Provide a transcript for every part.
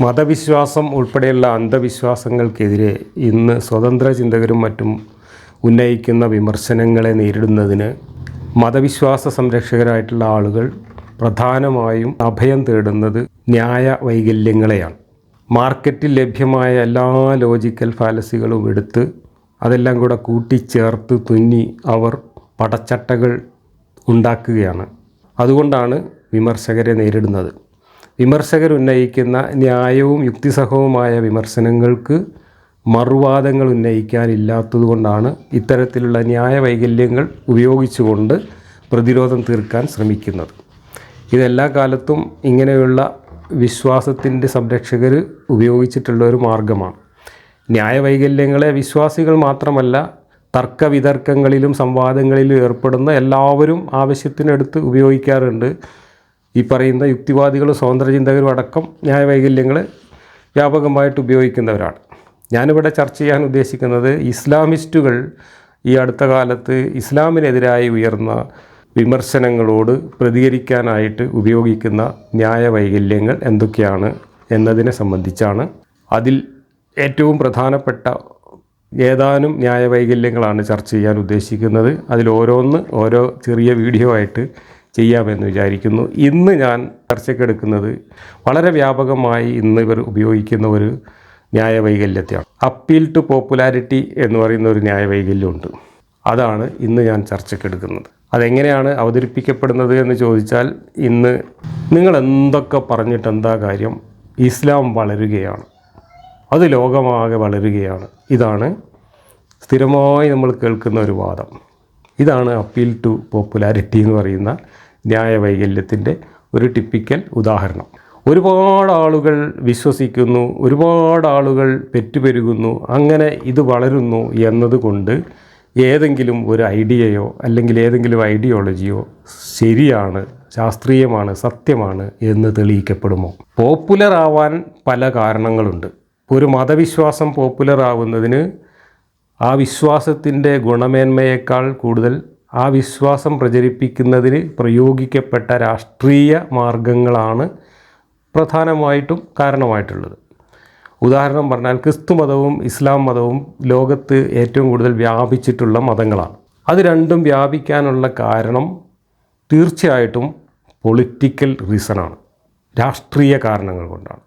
മതവിശ്വാസം ഉൾപ്പെടെയുള്ള അന്ധവിശ്വാസങ്ങൾക്കെതിരെ ഇന്ന് സ്വതന്ത്ര ചിന്തകരും മറ്റും ഉന്നയിക്കുന്ന വിമർശനങ്ങളെ നേരിടുന്നതിന് മതവിശ്വാസ സംരക്ഷകരായിട്ടുള്ള ആളുകൾ പ്രധാനമായും അഭയം തേടുന്നത് ന്യായ വൈകല്യങ്ങളെയാണ് മാർക്കറ്റിൽ ലഭ്യമായ എല്ലാ ലോജിക്കൽ ഫാലസികളും എടുത്ത് അതെല്ലാം കൂടെ കൂട്ടിച്ചേർത്ത് തുന്നി അവർ പടച്ചട്ടകൾ ഉണ്ടാക്കുകയാണ്. അതുകൊണ്ടാണ് വിമർശകരെ നേരിടുന്നത്. വിമർശകർ ഉന്നയിക്കുന്ന ന്യായവും യുക്തിസഹവുമായ വിമർശനങ്ങൾക്ക് മറുവാദങ്ങൾ ഉന്നയിക്കാനില്ലാത്തതുകൊണ്ടാണ് ഇത്തരത്തിലുള്ള ന്യായ വൈകല്യങ്ങൾ ഉപയോഗിച്ചുകൊണ്ട് പ്രതിരോധം തീർക്കാൻ ശ്രമിക്കുന്നത്. ഇതെല്ലാ കാലത്തും ഇങ്ങനെയുള്ള വിശ്വാസത്തിന്റെ സംരക്ഷകർ ഉപയോഗിച്ചിട്ടുള്ള ഒരു മാർഗമാണ്. ന്യായവൈകല്യങ്ങളെ വിശ്വാസികൾ മാത്രമല്ല തർക്കവിതർക്കങ്ങളിലും സംവാദങ്ങളിലും ഏർപ്പെടുന്ന എല്ലാവരും ആവശ്യത്തിനെടുത്ത് ഉപയോഗിക്കാറുണ്ട്. ഈ പറയുന്ന യുക്തിവാദികളും സ്വതന്ത്ര ചിന്തകരും അടക്കം ന്യായവൈകല്യങ്ങൾ വ്യാപകമായിട്ട് ഉപയോഗിക്കുന്നവരാണ്. ഞാനിവിടെ ചർച്ച ചെയ്യാൻ ഉദ്ദേശിക്കുന്നത് ഇസ്ലാമിസ്റ്റുകൾ ഈ അടുത്ത കാലത്ത് ഇസ്ലാമിനെതിരായി ഉയർന്ന വിമർശനങ്ങളോട് പ്രതികരിക്കാനായിട്ട് ഉപയോഗിക്കുന്ന ന്യായവൈകല്യങ്ങൾ എന്തൊക്കെയാണ് എന്നതിനെ സംബന്ധിച്ചാണ്. അതിൽ ഏറ്റവും പ്രധാനപ്പെട്ട ഏതാനും ന്യായവൈകല്യങ്ങളാണ് ചർച്ച ചെയ്യാൻ ഉദ്ദേശിക്കുന്നത്. അതിൽ ഓരോന്ന് ഓരോ ചെറിയ വീഡിയോ ആയിട്ട് ചെയ്യാമെന്ന് വിചാരിക്കുന്നു. ഇന്ന് ഞാൻ ചർച്ചയ്ക്കെടുക്കുന്നത് വളരെ വ്യാപകമായി ഇന്ന് ഇവർ ഉപയോഗിക്കുന്ന ഒരു ന്യായവൈകല്യത്തെയാണ്. അപ്പീൽ ടു പോപ്പുലാരിറ്റി എന്ന് പറയുന്ന ഒരു ന്യായവൈകല്യമുണ്ട്. അതാണ് ഇന്ന് ഞാൻ ചർച്ചയ്ക്കെടുക്കുന്നത് അതെങ്ങനെയാണ് അവതരിപ്പിക്കപ്പെടുന്നത് എന്ന് ചോദിച്ചാൽ ഇന്ന് നിങ്ങൾ എന്തൊക്കെ പറഞ്ഞിട്ട് എന്താ കാര്യം? ഇസ്ലാം വളരുകയാണ്. അത് ലോകമാകെ വളരുകയാണ്. ഇതാണ് സ്ഥിരമായി നമ്മൾ കേൾക്കുന്ന ഒരു വാദം. ഇതാണ് അപ്പീൽ ടു പോപ്പുലാരിറ്റി എന്ന് പറയുന്ന ന്യായവൈകല്യത്തിന്റെ ഒരു ടിപ്പിക്കൽ ഉദാഹരണം. ഒരുപാട് ആളുകൾ വിശ്വസിക്കുന്നു ഒരുപാട് ആളുകൾ പെറ്റുപെരുകുന്നു അങ്ങനെ ഇത് വളരുന്നു എന്നതുകൊണ്ട് ഏതെങ്കിലും ഒരു ഐഡിയയോ അല്ലെങ്കിൽ ഏതെങ്കിലും ഐഡിയോളജിയോ ശരിയാണ് ശാസ്ത്രീയമാണ് സത്യമാണ് എന്ന് തെളിയിക്കപ്പെടുമോ? പോപ്പുലർ ആവാൻ പല കാരണങ്ങളുണ്ട്. ഒരു മതവിശ്വാസം പോപ്പുലർ ആവുന്നതിന് ആ വിശ്വാസത്തിന്റെ ഗുണമേന്മയേക്കാൾ കൂടുതൽ ആ വിശ്വാസം പ്രചരിപ്പിക്കുന്നതിന് പ്രയോഗിക്കപ്പെട്ട രാഷ്ട്രീയ മാർഗങ്ങളാണ് പ്രധാനമായിട്ടും കാരണമായിട്ടുള്ളത്. ഉദാഹരണം പറഞ്ഞാൽ ക്രിസ്തു മതവും ഇസ്ലാം മതവും ലോകത്ത് ഏറ്റവും കൂടുതൽ വ്യാപിച്ചിട്ടുള്ള മതങ്ങളാണ്. അത് രണ്ടും വ്യാപിക്കാനുള്ള കാരണം തീർച്ചയായിട്ടും പൊളിറ്റിക്കൽ റീസണാണ്. രാഷ്ട്രീയ കാരണങ്ങൾ കൊണ്ടാണ്.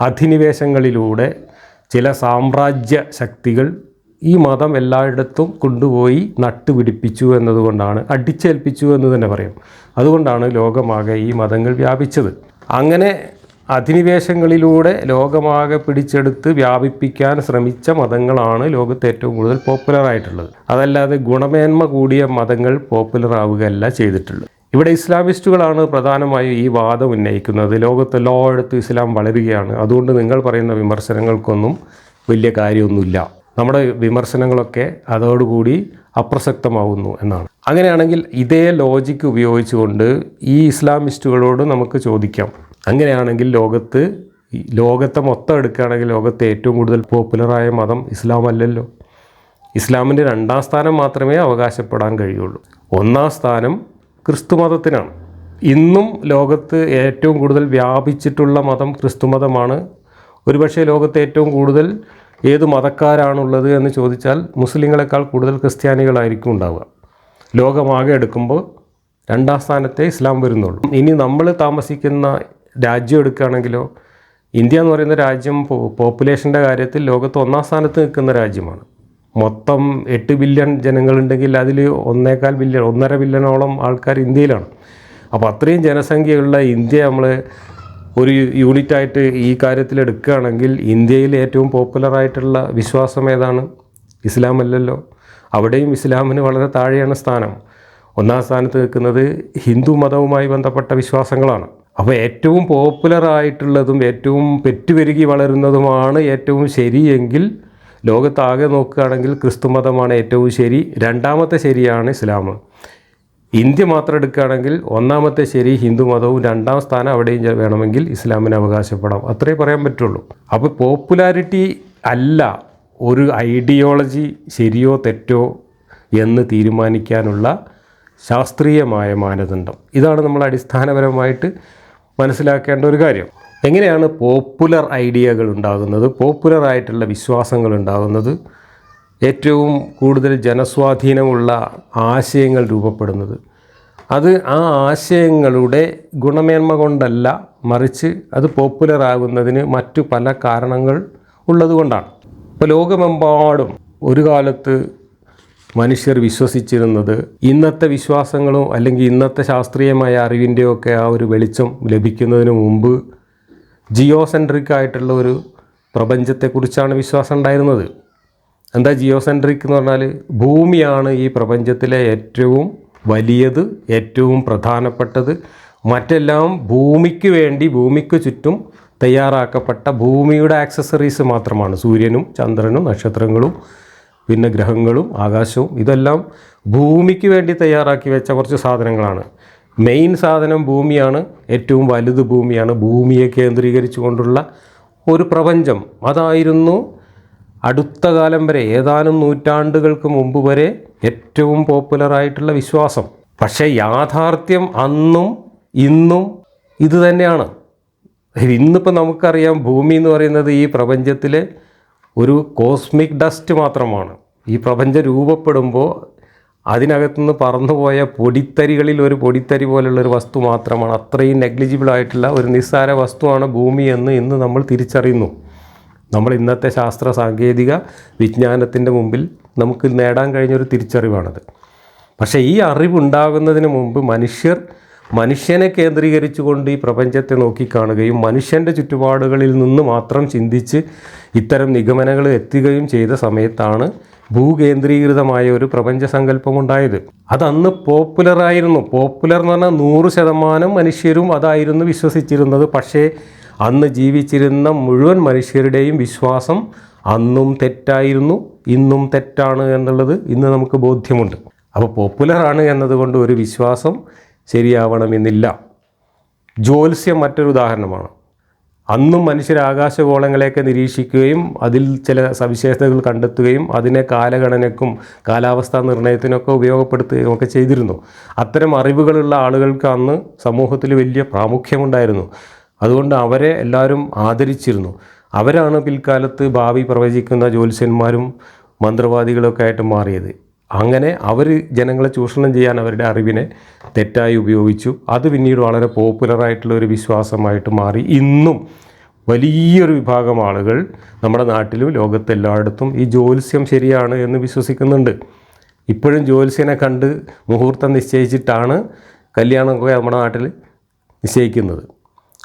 അധിനിവേശങ്ങളിലൂടെ ചില സാമ്രാജ്യ ശക്തികൾ ഈ മതം എല്ലായിടത്തും കൊണ്ടുപോയി നട്ടുപിടിപ്പിച്ചു എന്നതുകൊണ്ടാണ് അടിച്ചേൽപ്പിച്ചു എന്ന് തന്നെ പറയും. അതുകൊണ്ടാണ് ലോകമാകെ ഈ മതങ്ങൾ വ്യാപിച്ചത്. അങ്ങനെ അധിനിവേശങ്ങളിലൂടെ ലോകമാകെ പിടിച്ചെടുത്ത് വ്യാപിപ്പിക്കാൻ ശ്രമിച്ച മതങ്ങളാണ് ലോകത്ത് ഏറ്റവും കൂടുതൽ പോപ്പുലറായിട്ടുള്ളത്. അതല്ലാതെ ഗുണമേന്മ കൂടിയ മതങ്ങൾ പോപ്പുലർ ആവുകയല്ല ചെയ്തിട്ടുള്ളത്. ഇവിടെ ഇസ്ലാമിസ്റ്റുകളാണ് പ്രധാനമായും ഈ വാദം ഉന്നയിക്കുന്നത്. ലോകത്ത് എല്ലായിടത്തും ഇസ്ലാം വളരുകയാണ്. അതുകൊണ്ട് നിങ്ങൾ പറയുന്ന വിമർശനങ്ങൾക്കൊന്നും വലിയ കാര്യമൊന്നുമില്ല. നമ്മുടെ വിമർശനങ്ങളൊക്കെ അതോടുകൂടി അപ്രസക്തമാവുന്നു എന്നാണ്. അങ്ങനെയാണെങ്കിൽ ഇതേ ലോജിക്ക് ഉപയോഗിച്ചുകൊണ്ട് ഈ ഇസ്ലാമിസ്റ്റുകളോട് നമുക്ക് ചോദിക്കാം. അങ്ങനെയാണെങ്കിൽ ലോകത്ത് ലോകത്തെ മൊത്തം എടുക്കുകയാണെങ്കിൽ ലോകത്തെ ഏറ്റവും കൂടുതൽ പോപ്പുലറായ മതം ഇസ്ലാം അല്ലല്ലോ. ഇസ്ലാമിന്റെ രണ്ടാം സ്ഥാനം മാത്രമേ അവകാശപ്പെടാൻ കഴിയുള്ളൂ. ഒന്നാം സ്ഥാനം ക്രിസ്തു മതത്തിനാണ്. ഇന്നും ലോകത്ത് ഏറ്റവും കൂടുതൽ വ്യാപിച്ചിട്ടുള്ള മതം ക്രിസ്തു മതമാണ്. ഒരുപക്ഷെ ലോകത്ത് ഏറ്റവും കൂടുതൽ ഏത് മതക്കാരാണുള്ളത് എന്ന് ചോദിച്ചാൽ മുസ്ലിങ്ങളെക്കാൾ കൂടുതൽ ക്രിസ്ത്യാനികളായിരിക്കും ഉണ്ടാവുക. ലോകമാകെ എടുക്കുമ്പോൾ രണ്ടാം സ്ഥാനത്തെ ഇസ്ലാം വരുന്നുള്ളൂ. ഇനി നമ്മൾ താമസിക്കുന്ന രാജ്യം എടുക്കുകയാണെങ്കിലോ ഇന്ത്യ എന്ന് പറയുന്ന രാജ്യം പോപ്പുലേഷന്റെ കാര്യത്തിൽ ലോകത്ത് ഒന്നാം സ്ഥാനത്ത് നിൽക്കുന്ന രാജ്യമാണ്. മൊത്തം എട്ട് ബില്യൺ ജനങ്ങളുണ്ടെങ്കിൽ അതിൽ ഒന്നേകാൽ ബില്യൺ ഒന്നര ബില്യണോളം ആൾക്കാർ ഇന്ത്യയിലാണ്. അപ്പോൾ അത്രയും ജനസംഖ്യയുള്ള ഇന്ത്യ നമ്മൾ ഒരു യൂണിറ്റായിട്ട് ഈ കാര്യത്തിൽ എടുക്കുകയാണെങ്കിൽ ഇന്ത്യയിൽ ഏറ്റവും പോപ്പുലറായിട്ടുള്ള വിശ്വാസം ഏതാണ്? ഇസ്ലാം അല്ലല്ലോ. അവിടെയും ഇസ്ലാമിന് വളരെ താഴെയാണ് സ്ഥാനം. ഒന്നാം സ്ഥാനത്ത് നിൽക്കുന്നത് ഹിന്ദു മതവുമായി ബന്ധപ്പെട്ട വിശ്വാസങ്ങളാണ്. അപ്പോൾ ഏറ്റവും പോപ്പുലറായിട്ടുള്ളതും ഏറ്റവും പെറ്റുപെരുകി വളരുന്നതുമാണ് ഏറ്റവും ശരിയെങ്കിൽ ലോകത്താകെ നോക്കുകയാണെങ്കിൽ ക്രിസ്തു മതമാണ് ഏറ്റവും ശരി. രണ്ടാമത്തെ ശരിയാണ് ഇസ്ലാം. ഇന്ത്യ മാത്രം എടുക്കുകയാണെങ്കിൽ ഒന്നാമത്തെ ശരി ഹിന്ദു മതവും രണ്ടാം സ്ഥാനം അവിടെയും വേണമെങ്കിൽ ഇസ്ലാമിന് അവകാശപ്പെടാം. അത്രേ പറയാൻ പറ്റുള്ളൂ. അപ്പോൾ പോപ്പുലാരിറ്റി അല്ല ഒരു ഐഡിയോളജി ശരിയോ തെറ്റോ എന്ന് തീരുമാനിക്കാനുള്ള ശാസ്ത്രീയമായ മാനദണ്ഡം. ഇതാണ് നമ്മൾ അടിസ്ഥാനപരമായിട്ട് മനസ്സിലാക്കേണ്ട ഒരു കാര്യം. എങ്ങനെയാണ് പോപ്പുലർ ഐഡിയകൾ ഉണ്ടാകുന്നത്? പോപ്പുലർ ആയിട്ടുള്ള വിശ്വാസങ്ങൾ ഉണ്ടാകുന്നത്? ഏറ്റവും കൂടുതൽ ജനസ്വാധീനമുള്ള ആശയങ്ങൾ രൂപപ്പെടുന്നത്. അത് ആ ആശയങ്ങളുടെ ഗുണമേന്മ കൊണ്ടല്ല മറിച്ച് അത് പോപ്പുലർ ആകുന്നതിന് മറ്റു പല കാരണങ്ങൾ ഉള്ളതുകൊണ്ടാണ് ഇപ്പോൾ ലോകമെമ്പാടും ഒരു കാലത്ത് മനുഷ്യർ വിശ്വസിച്ചിരുന്നത് ഇന്നത്തെ വിശ്വാസങ്ങളും അല്ലെങ്കിൽ ഇന്നത്തെ ശാസ്ത്രീയമായ അറിവിന്റെയൊക്കെ ആ ഒരു വെളിച്ചം ലഭിക്കുന്നതിന് മുമ്പ് ജിയോസെൻട്രിക് ആയിട്ടുള്ള ഒരു പ്രപഞ്ചത്തെക്കുറിച്ചാണ് വിശ്വാസം ഉണ്ടായിരുന്നത്. എന്താ ജിയോ സെൻട്രിക് എന്ന് പറഞ്ഞാൽ ഭൂമിയാണ് ഈ പ്രപഞ്ചത്തിലെ ഏറ്റവും വലിയത് ഏറ്റവും പ്രധാനപ്പെട്ടത്. മറ്റെല്ലാം ഭൂമിക്ക് വേണ്ടി ഭൂമിക്ക് ചുറ്റും തയ്യാറാക്കപ്പെട്ട ഭൂമിയുടെ ആക്സസറീസ് മാത്രമാണ്. സൂര്യനും ചന്ദ്രനും നക്ഷത്രങ്ങളും പിന്നെ ഗ്രഹങ്ങളും ആകാശവും ഇതെല്ലാം ഭൂമിക്ക് വേണ്ടി തയ്യാറാക്കി വെച്ച കുറച്ച് സാധനങ്ങളാണ്. മെയിൻ സാധനം ഭൂമിയാണ് ഏറ്റവും വലുത് ഭൂമിയാണ്. ഭൂമിയെ കേന്ദ്രീകരിച്ചുകൊണ്ടുള്ള ഒരു പ്രപഞ്ചം. അതായിരുന്നു അടുത്ത കാലം വരെ ഏതാനും നൂറ്റാണ്ടുകൾക്ക് മുമ്പ് വരെ ഏറ്റവും പോപ്പുലറായിട്ടുള്ള വിശ്വാസം. പക്ഷേ യാഥാർത്ഥ്യം അന്നും ഇന്നും ഇത് തന്നെയാണ്. ഇന്നിപ്പോൾ നമുക്കറിയാം ഭൂമി എന്ന് പറയുന്നത് ഈ പ്രപഞ്ചത്തിലെ ഒരു കോസ്മിക് ഡസ്റ്റ് മാത്രമാണ്. ഈ പ്രപഞ്ചം രൂപപ്പെടുമ്പോൾ അതിനകത്തുനിന്ന് പറന്നുപോയ പൊടിത്തരികളിൽ ഒരു പൊടിത്തരി പോലുള്ള ഒരു വസ്തു മാത്രമാണ്. അത്രയും നെഗ്ലിജിബിൾ ആയിട്ടുള്ള ഒരു നിസ്സാര വസ്തുവാണ് ഭൂമി എന്ന് ഇന്ന് നമ്മൾ തിരിച്ചറിയുന്നു. നമ്മൾ ഇന്നത്തെ ശാസ്ത്ര സാങ്കേതിക വിജ്ഞാനത്തിന്റെ മുമ്പിൽ നമുക്ക് നേടാൻ കഴിഞ്ഞൊരു തിരിച്ചറിവാണത്. പക്ഷേ ഈ അറിവുണ്ടാകുന്നതിന് മുമ്പ് മനുഷ്യർ മനുഷ്യനെ കേന്ദ്രീകരിച്ചുകൊണ്ട് ഈ പ്രപഞ്ചത്തെ നോക്കിക്കാണുകയും മനുഷ്യന്റെ ചുറ്റുപാടുകളിൽ നിന്ന് മാത്രം ചിന്തിച്ച് ഇത്തരം നിഗമനങ്ങൾ എത്തുകയും ചെയ്ത സമയത്താണ് ഭൂകേന്ദ്രീകൃതമായ ഒരു പ്രപഞ്ച സങ്കല്പം ഉണ്ടായത് അതന്ന് പോപ്പുലറായിരുന്നു. പോപ്പുലർ എന്ന് പറഞ്ഞാൽ നൂറ് ശതമാനം മനുഷ്യരും അതായിരുന്നു വിശ്വസിച്ചിരുന്നത്. പക്ഷേ അന്ന് ജീവിച്ചിരുന്ന മുഴുവൻ മനുഷ്യരുടെയും വിശ്വാസം അന്നും തെറ്റായിരുന്നു ഇന്നും തെറ്റാണ് എന്നുള്ളത് ഇന്ന് നമുക്ക് ബോധ്യമുണ്ട്. അപ്പോൾ പോപ്പുലറാണ് എന്നതുകൊണ്ട് ഒരു വിശ്വാസം ശരിയാവണമെന്നില്ല. ജ്യോത്സ്യം മറ്റൊരു ഉദാഹരണമാണ്. അന്നും മനുഷ്യർ ആകാശഗോളങ്ങളെയൊക്കെ നിരീക്ഷിക്കുകയും അതിൽ ചില സവിശേഷതകൾ കണ്ടെത്തുകയും അതിനെ കാലഗണനയ്ക്കും കാലാവസ്ഥാ നിർണയത്തിനൊക്കെ ഉപയോഗപ്പെടുത്തുകയും ഒക്കെ ചെയ്തിരുന്നു. അത്തരം അറിവുകളുള്ള ആളുകൾക്ക് അന്ന് സമൂഹത്തിൽ വലിയ പ്രാമുഖ്യമുണ്ടായിരുന്നു. അതുകൊണ്ട് അവരെ എല്ലാവരും ആദരിച്ചിരുന്നു. അവരാണ് പിൽക്കാലത്ത് ഭാവി പ്രവചിക്കുന്ന ജ്യോത്സ്യന്മാരും മന്ത്രവാദികളൊക്കെ ആയിട്ട് മാറിയത്. അങ്ങനെ അവർ ജനങ്ങളെ ചൂഷണം ചെയ്യാൻ അവരുടെ അറിവിനെ തെറ്റായി ഉപയോഗിച്ചു. അത് പിന്നീട് വളരെ പോപ്പുലറായിട്ടുള്ള ഒരു വിശ്വാസമായിട്ട് മാറി. ഇന്നും വലിയൊരു വിഭാഗം ആളുകൾ നമ്മുടെ നാട്ടിലും ലോകത്തെല്ലായിടത്തും ഈ ജ്യോത്സ്യം ശരിയാണ് എന്ന് വിശ്വസിക്കുന്നുണ്ട്. ഇപ്പോഴും ജ്യോത്സ്യനെ കണ്ട് മുഹൂർത്തം നിശ്ചയിച്ചിട്ടാണ് കല്യാണമൊക്കെ നമ്മുടെ നാട്ടിൽ നിശ്ചയിക്കുന്നത്.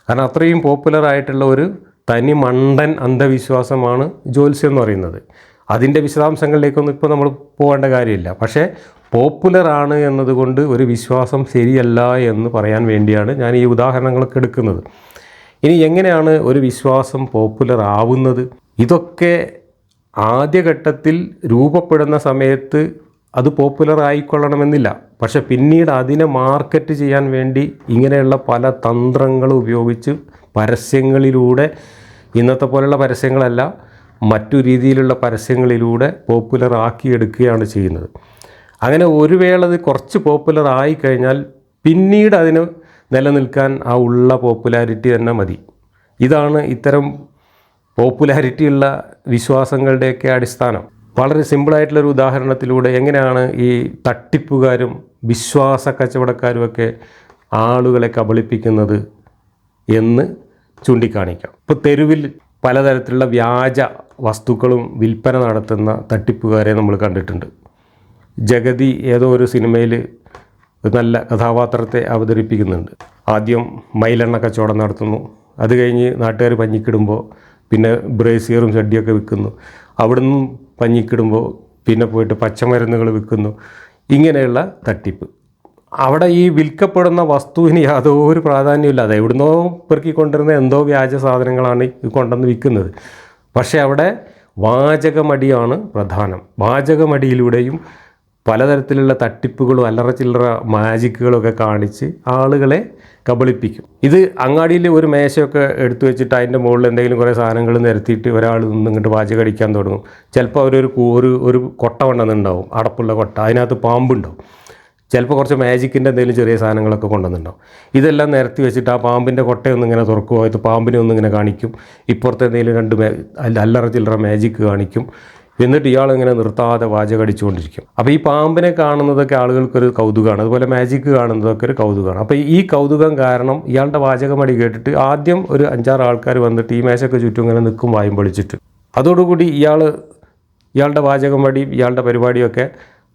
കാരണം അത്രയും പോപ്പുലർ ആയിട്ടുള്ള ഒരു തനി മണ്ടൻ അന്ധവിശ്വാസമാണ് ജ്യോത്സ്യം എന്ന് പറയുന്നത്. അതിന്റെ വിശദാംശങ്ങളിലേക്കൊന്നും ഇപ്പോൾ നമ്മൾ പോകേണ്ട കാര്യമില്ല. പക്ഷേ പോപ്പുലറാണ് എന്നതുകൊണ്ട് ഒരു വിശ്വാസം ശരിയല്ല എന്ന് പറയാൻ വേണ്ടിയാണ് ഞാൻ ഈ ഉദാഹരണങ്ങളൊക്കെ എടുക്കുന്നത്. ഇനി എങ്ങനെയാണ് ഒരു വിശ്വാസം പോപ്പുലർ ആവുന്നത്? ഇതൊക്കെ ആദ്യഘട്ടത്തിൽ രൂപപ്പെടുന്ന സമയത്ത് അത് പോപ്പുലർ ആയിക്കൊള്ളണമെന്നില്ല. പക്ഷെ പിന്നീട് അതിനെ മാർക്കറ്റ് ചെയ്യാൻ വേണ്ടി ഇങ്ങനെയുള്ള പല തന്ത്രങ്ങൾ ഉപയോഗിച്ച് പരസ്യങ്ങളിലൂടെ ഇന്നത്തെ പോലെയുള്ള പരസ്യങ്ങളല്ല മറ്റു രീതിയിലുള്ള പരസ്യങ്ങളിലൂടെ പോപ്പുലർ ആക്കിയെടുക്കുകയാണ് ചെയ്യുന്നത്. അങ്ങനെ ഒരു വേള അത് കുറച്ച് പോപ്പുലർ ആയിക്കഴിഞ്ഞാൽ പിന്നീട് അതിന് നിലനിൽക്കാൻ ആ ഉള്ള പോപ്പുലാരിറ്റി തന്നെ മതി. ഇതാണ് ഇത്തരം പോപ്പുലാരിറ്റിയുള്ള വിശ്വാസങ്ങളുടെയൊക്കെ അടിസ്ഥാനം. വളരെ സിമ്പിളായിട്ടുള്ളൊരു ഉദാഹരണത്തിലൂടെ എങ്ങനെയാണ് ഈ തട്ടിപ്പുകാരും വിശ്വാസ കച്ചവടക്കാരുമൊക്കെ ആളുകളെ കബളിപ്പിക്കുന്നത് എന്ന് ചൂണ്ടിക്കാണിക്കാം. ഇപ്പോൾ തെരുവിൽ പലതരത്തിലുള്ള വ്യാജ വസ്തുക്കളും വിൽപ്പന നടത്തുന്ന തട്ടിപ്പുകാരെ നമ്മൾ കണ്ടിട്ടുണ്ട്. ജഗതി ഏതോ ഒരു സിനിമയിൽ നല്ല കഥാപാത്രത്തെ അവതരിപ്പിക്കുന്നുണ്ട്. ആദ്യം മയിലെണ്ണ കച്ചവടം നടത്തുന്നു. അത് കഴിഞ്ഞ് നാട്ടുകാർ പഞ്ഞിക്കിടുമ്പോൾ പിന്നെ ബ്രേസിയറും ചെടിയൊക്കെ വിൽക്കുന്നു. അവിടുന്ന് പഞ്ഞിക്കിടുമ്പോൾ പിന്നെ പോയിട്ട് പച്ചമരുന്നുകൾ വിൽക്കുന്നു. ഇങ്ങനെയുള്ള തട്ടിപ്പ്. അവിടെ ഈ വിൽക്കപ്പെടുന്ന വസ്തുവിന് യാതൊരു പ്രാധാന്യമില്ല അത് എവിടുന്നോ പെറുക്കി കൊണ്ടുവരുന്ന എന്തോ വ്യാജ സാധനങ്ങളാണ് കൊണ്ടുവന്ന് വിൽക്കുന്നത്. പക്ഷേ അവിടെ വാചകമടിയാണ് പ്രധാനം. വാചകമടിയിലൂടെയും പലതരത്തിലുള്ള തട്ടിപ്പുകളും അല്ലറ ചില്ലറ മാജിക്കുകളൊക്കെ കാണിച്ച് ആളുകളെ കബളിപ്പിക്കും. ഇത് അങ്ങാടിയിൽ ഒരു മേശയൊക്കെ എടുത്തു വെച്ചിട്ട് അതിന്റെ മുകളിൽ എന്തെങ്കിലും കുറേ സാധനങ്ങൾ നിരത്തിയിട്ട് ഒരാൾ നിന്ന് ഇങ്ങോട്ട് പാചകം അടിക്കാൻ തുടങ്ങും. ചിലപ്പോൾ അവരൊരു ഒരു ഒരു കൊട്ട കൊണ്ടുവന്നുണ്ടാവും അടപ്പുള്ള കൊട്ട. അതിനകത്ത് പാമ്പുണ്ടാവും. ചിലപ്പോൾ കുറച്ച് മാജിക്കിന്റെ എന്തെങ്കിലും ചെറിയ സാധനങ്ങളൊക്കെ കൊണ്ടുവന്നിട്ടുണ്ടാവും. ഇതെല്ലാം നിരത്തി വെച്ചിട്ട് ആ പാമ്പിന്റെ കൊട്ടയൊന്നും ഇങ്ങനെ തുറക്കുമോ അത് പാമ്പിനെ ഒന്നും ഇങ്ങനെ കാണിക്കും. ഇപ്പുറത്തെ എന്തെങ്കിലും രണ്ട് അല്ലറ ചില്ലറ മാജിക്ക് കാണിക്കും. എന്നിട്ട് ഇയാൾ ഇങ്ങനെ നിർത്താതെ വാചകടിച്ചുകൊണ്ടിരിക്കും അപ്പോൾ ഈ പാമ്പിനെ കാണുന്നതൊക്കെ ആളുകൾക്കൊരു കൗതുകമാണ് അതുപോലെ മാജിക്ക് കാണുന്നതൊക്കെ ഒരു കൗതുകമാണ് അപ്പോൾ ഈ കൗതുകം കാരണം ഇയാളുടെ വാചകമടി കേട്ടിട്ട് ആദ്യം ഒരു അഞ്ചാറ് ആൾക്കാർ വന്നിട്ട് ഈ മേശയ്ക്ക് ചുറ്റും ഇങ്ങനെ നിൽക്കും വായും പൊളിച്ചിട്ട്. അതോടുകൂടി ഇയാൾ ഇയാളുടെ വാചകമടിയും ഇയാളുടെ പരിപാടിയൊക്കെ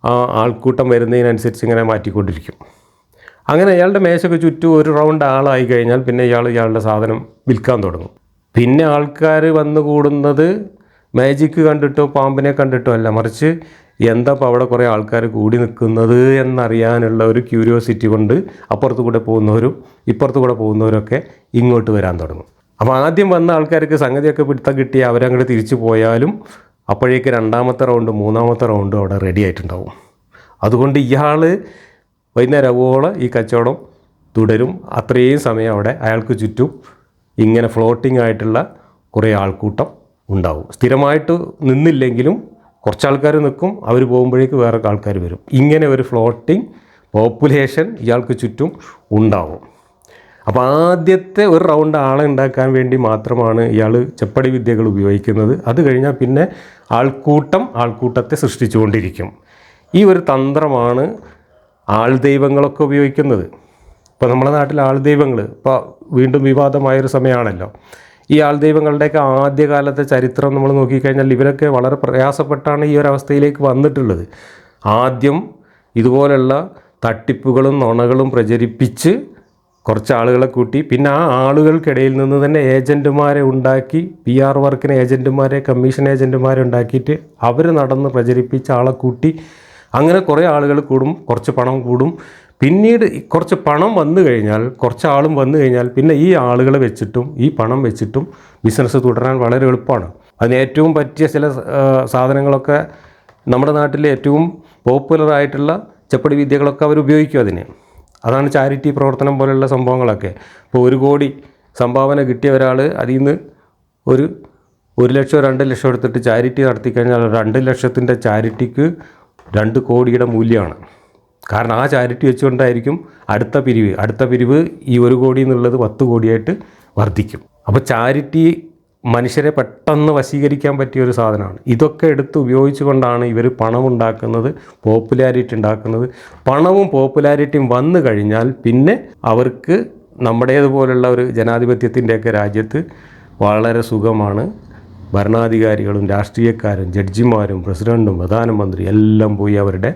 ആ ആൾക്കൂട്ടം വരുന്നതിനനുസരിച്ച് ഇങ്ങനെ മാറ്റിക്കൊണ്ടിരിക്കും. അങ്ങനെ ഇയാളുടെ മേശയ്ക്ക് ചുറ്റും ഒരു റൗണ്ട് ആളായി കഴിഞ്ഞാൽ പിന്നെ ഇയാൾ ഇയാളുടെ സാധനം വിൽക്കാൻ തുടങ്ങും. പിന്നെ ആൾക്കാർ വന്നു കൂടുന്നത് മാജിക്ക് കണ്ടിട്ടോ പാമ്പിനെ കണ്ടിട്ടോ അല്ല. മറിച്ച് എന്താ ഇപ്പോൾ അവിടെ കുറേ ആൾക്കാർ കൂടി നിൽക്കുന്നത് എന്നറിയാനുള്ള ഒരു ക്യൂരിയോസിറ്റി കൊണ്ട് അപ്പുറത്ത് കൂടെ പോകുന്നവരും ഇപ്പുറത്ത് കൂടെ പോകുന്നവരൊക്കെ ഇങ്ങോട്ട് വരാൻ തുടങ്ങും. അപ്പോൾ ആദ്യം വന്ന ആൾക്കാർക്ക് സംഗതിയൊക്കെ പിടുത്തം കിട്ടി അവരങ്ങോട്ട് തിരിച്ചു പോയാലും അപ്പോഴേക്ക് രണ്ടാമത്തെ റൗണ്ട് മൂന്നാമത്തെ റൗണ്ടും അവിടെ റെഡി ആയിട്ടുണ്ടാവും. അതുകൊണ്ട് ഇയാൾ വൈകുന്നേരം ആവുവോളം ഈ കച്ചവടം തുടരും. അത്രയും സമയം അവിടെ അയാൾക്ക് ചുറ്റും ഇങ്ങനെ ഫ്ലോട്ടിംഗ് ആയിട്ടുള്ള കുറേ ആൾക്കൂട്ടം ഉണ്ടാവും. സ്ഥിരമായിട്ട് നിന്നില്ലെങ്കിലും കുറച്ച് ആൾക്കാർ നിൽക്കും അവർ പോകുമ്പോഴേക്ക് വേറെ ആൾക്കാർ വരും. ഇങ്ങനെ ഒരു ഫ്ലോട്ടിംഗ് പോപ്പുലേഷൻ ഇയാൾക്ക് ചുറ്റും ഉണ്ടാവും. അപ്പോൾ ആദ്യത്തെ ഒരു റൗണ്ട് ആളെ ഉണ്ടാക്കാൻ വേണ്ടി മാത്രമാണ് ഇയാൾ ചെപ്പടി വിദ്യകൾ ഉപയോഗിക്കുന്നത്. അത് കഴിഞ്ഞാൽ പിന്നെ ആൾക്കൂട്ടം ആൾക്കൂട്ടത്തെ സൃഷ്ടിച്ചുകൊണ്ടിരിക്കും. ഈ ഒരു തന്ത്രമാണ് ആൾ ദൈവങ്ങളൊക്കെ ഉപയോഗിക്കുന്നത്. ഇപ്പോൾ നമ്മുടെ നാട്ടിൽ ആൾ ദൈവങ്ങൾ ഇപ്പോൾ വീണ്ടും വിവാദമായൊരു സമയമാണല്ലോ. ഈ ആൾ ദൈവങ്ങളുടെയൊക്കെ ആദ്യകാലത്തെ ചരിത്രം നമ്മൾ നോക്കിക്കഴിഞ്ഞാൽ ഇവരൊക്കെ വളരെ പ്രയാസപ്പെട്ടാണ് ഈ ഒരു അവസ്ഥയിലേക്ക് വന്നിട്ടുള്ളത്. ആദ്യം ഇതുപോലുള്ള തട്ടിപ്പുകളും നുണകളും പ്രചരിപ്പിച്ച് കുറച്ച് ആളുകളെ കൂട്ടി പിന്നെ ആ ആളുകൾക്കിടയിൽ നിന്ന് തന്നെ ഏജന്റുമാരെ ഉണ്ടാക്കി പി ആർ വർക്കിന് ഏജന്റുമാരെ കമ്മീഷൻ ഏജന്റുമാരെ ഉണ്ടാക്കിയിട്ട് അവർ നടന്ന് പ്രചരിപ്പിച്ച് ആളെ കൂട്ടി. അങ്ങനെ കുറേ ആളുകൾ കൂടും കുറച്ച് പണം കൂടും. പിന്നീട് കുറച്ച് പണം വന്നു കഴിഞ്ഞാൽ കുറച്ച് ആളും വന്നു കഴിഞ്ഞാൽ പിന്നെ ഈ ആളുകളെ വെച്ചിട്ടും ഈ പണം വെച്ചിട്ടും ബിസിനസ് തുടരാൻ വളരെ എളുപ്പമാണ്. അതിന് ഏറ്റവും പറ്റിയ ചില സാധനങ്ങളൊക്കെ നമ്മുടെ നാട്ടിലെ ഏറ്റവും പോപ്പുലറായിട്ടുള്ള ചെപ്പടി വിദ്യകളൊക്കെ അവർ ഉപയോഗിക്കും അതിന്. അതാണ് ചാരിറ്റി പ്രവർത്തനം പോലെയുള്ള സംഭവങ്ങളൊക്കെ. ഇപ്പോൾ ഒരു കോടി സംഭാവന കിട്ടിയ ഒരാൾ അതിൽ നിന്ന് ഒരു ഒരു ലക്ഷം രണ്ട് ലക്ഷം എടുത്തിട്ട് ചാരിറ്റി നടത്തി കഴിഞ്ഞാൽ രണ്ട് ലക്ഷത്തിന്റെ ചാരിറ്റിക്ക് രണ്ട് കോടിയുടെ മൂല്യമാണ്. കാരണം ആ ചാരിറ്റി വെച്ചുകൊണ്ടായിരിക്കും അടുത്ത പിരിവ്. അടുത്ത പിരിവ് ഈ ഒരു കോടി എന്നുള്ളത് പത്ത് കോടിയായിട്ട് വർദ്ധിക്കും. അപ്പോൾ ചാരിറ്റി മനുഷ്യരെ പെട്ടെന്ന് വശീകരിക്കാൻ പറ്റിയ ഒരു സാധനമാണ്. ഇതൊക്കെ എടുത്ത് ഉപയോഗിച്ചുകൊണ്ടാണ് ഇവർ പണം ഉണ്ടാക്കുന്നത് പോപ്പുലാരിറ്റി ഉണ്ടാക്കുന്നത്. പണവും പോപ്പുലാരിറ്റിയും വന്നു കഴിഞ്ഞാൽ പിന്നെ അവർക്ക് നമ്മുടേതുപോലുള്ള ഒരു ജനാധിപത്യത്തിന്റെയൊക്കെ രാജ്യത്ത് വളരെ സുഖമാണ്. ഭരണാധികാരികളും രാഷ്ട്രീയക്കാരും ജഡ്ജിമാരും പ്രസിഡന്റും പ്രധാനമന്ത്രി എല്ലാം പോയി അവരുടെ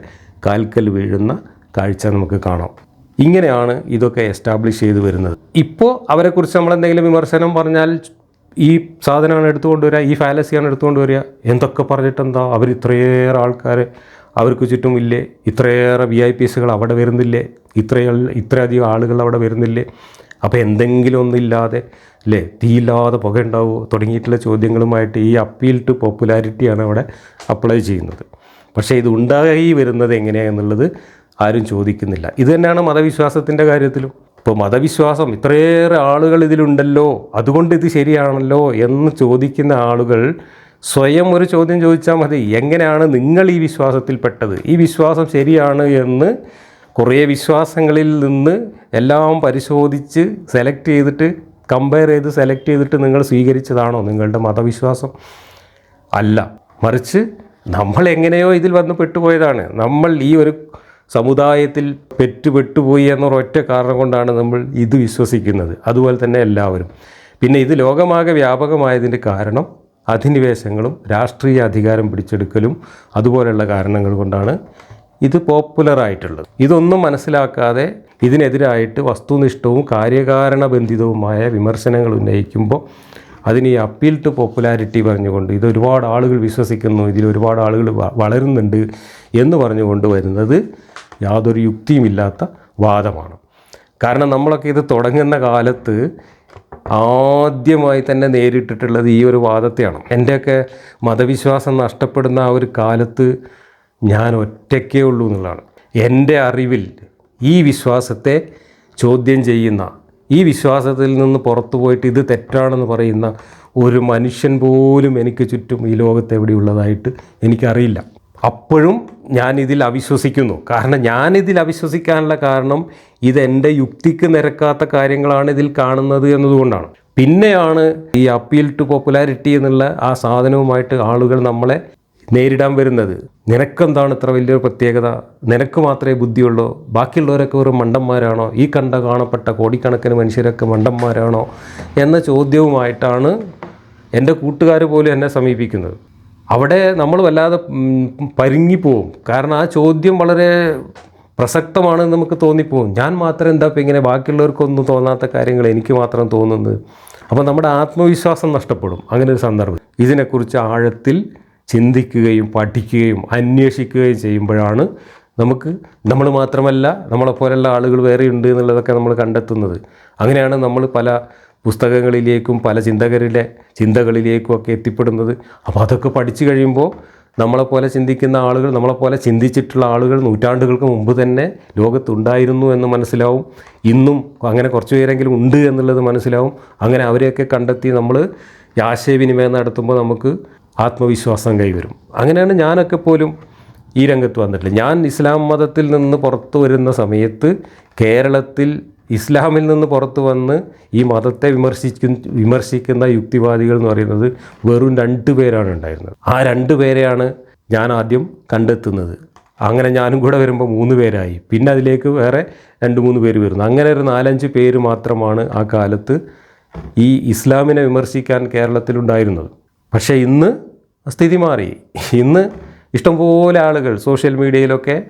കാൽക്കൽ വീഴുന്ന കാഴ്ച നമുക്ക് കാണാം. ഇങ്ങനെയാണ് ഇതൊക്കെ എസ്റ്റാബ്ലിഷ് ചെയ്ത് വരുന്നത്. ഇപ്പോൾ അവരെക്കുറിച്ച് നമ്മൾ എന്തെങ്കിലും വിമർശനം പറഞ്ഞാൽ ഈ സാധനമാണ് എടുത്തുകൊണ്ട് വരിക ഈ ഫാലസിയാണ് എടുത്തുകൊണ്ട് വരിക എന്തൊക്കെ പറഞ്ഞിട്ടെന്താ? അവർ ഇത്രയേറെ ആൾക്കാർ അവർക്ക് ചുറ്റും ഇല്ലേ? ഇത്രയേറെ വി ഐ പിസുകൾ അവിടെ വരുന്നില്ലേ? ഇത്ര ഇത്രയധികം ആളുകൾ അവിടെ വരുന്നില്ലേ? അപ്പോൾ എന്തെങ്കിലും ഒന്നില്ലാതെ അല്ലേ തീയില്ലാതെ പുക ഉണ്ടാവുമോ തുടങ്ങിയിട്ടുള്ള ചോദ്യങ്ങളുമായിട്ട് ഈ അപ്പീൽ ടു പോപ്പുലാരിറ്റിയാണ് അവിടെ അപ്ലൈ ചെയ്യുന്നത്. പക്ഷേ ഇത് ഉണ്ടായി വരുന്നത് എങ്ങനെയാണെന്നുള്ളത് ആരും ചോദിക്കുന്നില്ല. ഇത് തന്നെയാണ് മതവിശ്വാസത്തിന്റെ കാര്യത്തിലും. ഇപ്പോൾ മതവിശ്വാസം ഇത്രയേറെ ആളുകൾ ഇതിലുണ്ടല്ലോ അതുകൊണ്ട് ഇത് ശരിയാണല്ലോ എന്ന് ചോദിക്കുന്ന ആളുകൾ സ്വയം ഒരു ചോദ്യം ചോദിച്ചാൽ മതി എങ്ങനെയാണ് നിങ്ങൾ ഈ വിശ്വാസത്തിൽപ്പെട്ടത്? ഈ വിശ്വാസം ശരിയാണ് എന്ന് കുറേ വിശ്വാസങ്ങളിൽ നിന്ന് എല്ലാം പരിശോധിച്ച് സെലക്ട് ചെയ്തിട്ട് കമ്പയർ ചെയ്ത് സെലക്ട് ചെയ്തിട്ട് നിങ്ങൾ സ്വീകരിച്ചതാണോ നിങ്ങളുടെ മതവിശ്വാസം? അല്ല. മറിച്ച് നമ്മൾ എങ്ങനെയോ ഇതിൽ വന്ന് പെട്ടുപോയതാണ്. നമ്മൾ ഈ ഒരു സമുദായത്തിൽ പെറ്റുപെട്ടുപോയി എന്നൊരൊറ്റ കാരണം കൊണ്ടാണ് നമ്മൾ ഇത് വിശ്വസിക്കുന്നത്. അതുപോലെ തന്നെ എല്ലാവരും. പിന്നെ ഇത് ലോകമാകെ വ്യാപകമായതിന്റെ കാരണം അധിനിവേശങ്ങളും രാഷ്ട്രീയ അധികാരം പിടിച്ചെടുക്കലും അതുപോലെയുള്ള കാരണങ്ങൾ കൊണ്ടാണ് ഇത് പോപ്പുലറായിട്ടുള്ളത്. ഇതൊന്നും മനസ്സിലാക്കാതെ ഇതിനെതിരായിട്ട് വസ്തുനിഷ്ഠവും കാര്യകാരണബന്ധിതവുമായ വിമർശനങ്ങൾ ഉന്നയിക്കുമ്പോൾ അതിന് ഈ അപ്പീൽ ടു പോപ്പുലാരിറ്റി പറഞ്ഞുകൊണ്ട് ഇത് ഒരുപാട് ആളുകൾ വിശ്വസിക്കുന്നു ഇതിൽ ഒരുപാട് ആളുകൾ വളരുന്നുണ്ട് എന്ന് പറഞ്ഞുകൊണ്ട് വരുന്നത് യാതൊരു യുക്തിയുമില്ലാത്ത വാദമാണ്. കാരണം നമ്മളൊക്കെ ഇത് തുടങ്ങുന്ന കാലത്ത് ആദ്യമായി തന്നെ നേരിട്ടിട്ടുള്ളത് ഈ ഒരു വാദത്തെയാണ്. എന്റെയൊക്കെ മതവിശ്വാസം നഷ്ടപ്പെടുന്ന ആ ഒരു കാലത്ത് ഞാൻ ഒറ്റയ്ക്കേ ഉള്ളൂ എന്നുള്ളതാണ്. എന്റെ അറിവിൽ ഈ വിശ്വാസത്തെ ചോദ്യം ചെയ്യുന്ന ഈ വിശ്വാസത്തിൽ നിന്ന് പുറത്തു പോയിട്ട് ഇത് തെറ്റാണെന്ന് പറയുന്ന ഒരു മനുഷ്യൻ പോലും എനിക്ക് ചുറ്റും ഈ ലോകത്ത് എവിടെയുള്ളതായിട്ട് എനിക്കറിയില്ല. അപ്പോഴും ഞാനിതിൽ അവിശ്വസിക്കുന്നു. കാരണം ഞാനിതിൽ അവിശ്വസിക്കാനുള്ള കാരണം ഇതെന്റെ യുക്തിക്ക് നിരക്കാത്ത കാര്യങ്ങളാണ് ഇതിൽ കാണുന്നത് എന്നതുകൊണ്ടാണ്. പിന്നെയാണ് ഈ അപ്പീൽ ടു പോപ്പുലാരിറ്റി എന്നുള്ള ആ സാധനവുമായിട്ട് ആളുകൾ നമ്മളെ നേരിടാൻ വരുന്നത്? നിനക്കെന്താണ് ഇത്ര വലിയൊരു പ്രത്യേകത? നിനക്ക് മാത്രമേ ബുദ്ധിയുള്ളൂ? ബാക്കിയുള്ളവരൊക്കെ ഒരു മണ്ടന്മാരാണോ? ഈ കണ്ട കാണപ്പെട്ട കോടിക്കണക്കിന് മനുഷ്യരൊക്കെ മണ്ടന്മാരാണോ? എന്ന ചോദ്യവുമായിട്ടാണ് എന്റെ കൂട്ടുകാർ പോലും എന്നെ സമീപിക്കുന്നത്. അവിടെ നമ്മൾ വല്ലാതെ പരുങ്ങിപ്പോവും. കാരണം ആ ചോദ്യം വളരെ പ്രസക്തമാണെന്ന് നമുക്ക് തോന്നിപ്പോവും. ഞാൻ മാത്രം എന്താ ഇപ്പം ഇങ്ങനെ ബാക്കിയുള്ളവർക്കൊന്നും തോന്നാത്ത കാര്യങ്ങൾ എനിക്ക് മാത്രം തോന്നുന്നത്? അപ്പോൾ നമ്മുടെ ആത്മവിശ്വാസം നഷ്ടപ്പെടും. അങ്ങനെ ഒരു സന്ദർഭം. ഇതിനെക്കുറിച്ച് ആഴത്തിൽ ചിന്തിക്കുകയും പഠിക്കുകയും അന്വേഷിക്കുകയും ചെയ്യുമ്പോഴാണ് നമുക്ക് നമ്മൾ മാത്രമല്ല നമ്മളെപ്പോലുള്ള ആളുകൾ വേറെ ഉണ്ട് എന്നുള്ളതൊക്കെ നമ്മൾ കണ്ടെത്തുന്നത്. അങ്ങനെയാണ് നമ്മൾ പല പുസ്തകങ്ങളിലേക്കും പല ചിന്തകരിലെ ചിന്തകളിലേക്കും ഒക്കെ എത്തിപ്പെടുന്നത്. അപ്പോൾ അതൊക്കെ പഠിച്ചു കഴിയുമ്പോൾ നമ്മളെപ്പോലെ ചിന്തിക്കുന്ന ആളുകൾ നമ്മളെപ്പോലെ ചിന്തിച്ചിട്ടുള്ള ആളുകൾ നൂറ്റാണ്ടുകൾക്ക് മുമ്പ് തന്നെ ലോകത്തുണ്ടായിരുന്നു എന്ന് മനസ്സിലാവും. ഇന്നും അങ്ങനെ കുറച്ച് പേരെങ്കിലും ഉണ്ട് എന്നുള്ളത് മനസ്സിലാവും. അങ്ങനെ അവരെയൊക്കെ കണ്ടെത്തി നമ്മൾ ആശയവിനിമയം നടത്തുമ്പോൾ നമുക്ക് ആത്മവിശ്വാസം കൈവരും. അങ്ങനെയാണ് ഞാനൊക്കെ പോലും ഈ രംഗത്ത് വന്നിട്ടില്ല. ഞാൻ ഇസ്ലാം മതത്തിൽ നിന്ന് പുറത്തു വരുന്ന സമയത്ത് കേരളത്തിൽ ഇസ്ലാമിൽ നിന്ന് പുറത്തു വന്ന് ഈ മതത്തെ വിമർശിക്കുന്ന വിമർശിക്കുന്ന യുക്തിവാദികൾ എന്ന് പറയുന്നത് വെറും രണ്ട് പേരാണ് ഉണ്ടായിരുന്നത്. ആ രണ്ട് പേരെയാണ് ഞാൻ ആദ്യം കണ്ടെത്തുന്നത്. അങ്ങനെ ഞാനും കൂടെ വരുമ്പോൾ മൂന്ന് പേരായി. പിന്നെ അതിലേക്ക് വേറെ രണ്ട് മൂന്ന് പേര് വരുന്നു. അങ്ങനെ ഒരു നാലഞ്ച് പേര് മാത്രമാണ് ആ കാലത്ത് ഈ ഇസ്ലാമിനെ വിമർശിക്കാൻ കേരളത്തിലുണ്ടായിരുന്നത്. പക്ഷേ ഇന്ന് സ്ഥിതി മാറി. ഇന്ന് ഇഷ്ടംപോലെ ആളുകൾ സോഷ്യൽ മീഡിയയിലൊക്കെ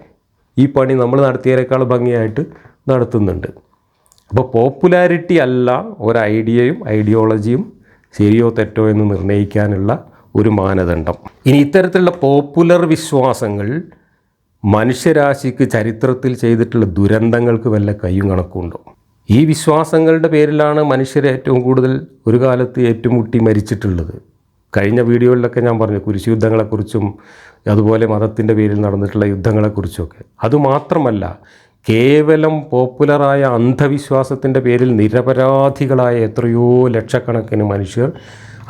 ഈ പണി നമ്മൾ നടത്തിയതിനേക്കാൾ ഭംഗിയായിട്ട് നടത്തുന്നുണ്ട്. അപ്പോൾ പോപ്പുലാരിറ്റി അല്ല ഒരു ഐഡിയയും ഐഡിയോളജിയും ശരിയോ തെറ്റോ എന്ന് നിർണയിക്കാനുള്ള ഒരു മാനദണ്ഡം. ഇനി ഇത്തരത്തിലുള്ള പോപ്പുലർ വിശ്വാസങ്ങൾ മനുഷ്യരാശിക്ക് ചരിത്രത്തിൽ ചെയ്തിട്ടുള്ള ദുരന്തങ്ങൾക്ക് വല്ല കയ്യും കണക്കുണ്ടോ? ഈ വിശ്വാസങ്ങളുടെ പേരിലാണ് മനുഷ്യർ ഏറ്റവും കൂടുതൽ ഒരു കാലത്ത് ഏറ്റുമുട്ടി മരിച്ചിട്ടുള്ളത്. കഴിഞ്ഞ വീഡിയോയിലൊക്കെ ഞാൻ പറഞ്ഞു കുരിശു യുദ്ധങ്ങളെക്കുറിച്ചും അതുപോലെ മതത്തിന്റെ പേരിൽ നടന്നിട്ടുള്ള യുദ്ധങ്ങളെക്കുറിച്ചുമൊക്കെ അതുമാത്രമല്ല കേവലം പോപ്പുലറായ അന്ധവിശ്വാസത്തിന്റെ പേരിൽ നിരപരാധികളായ എത്രയോ ലക്ഷക്കണക്കിന് മനുഷ്യർ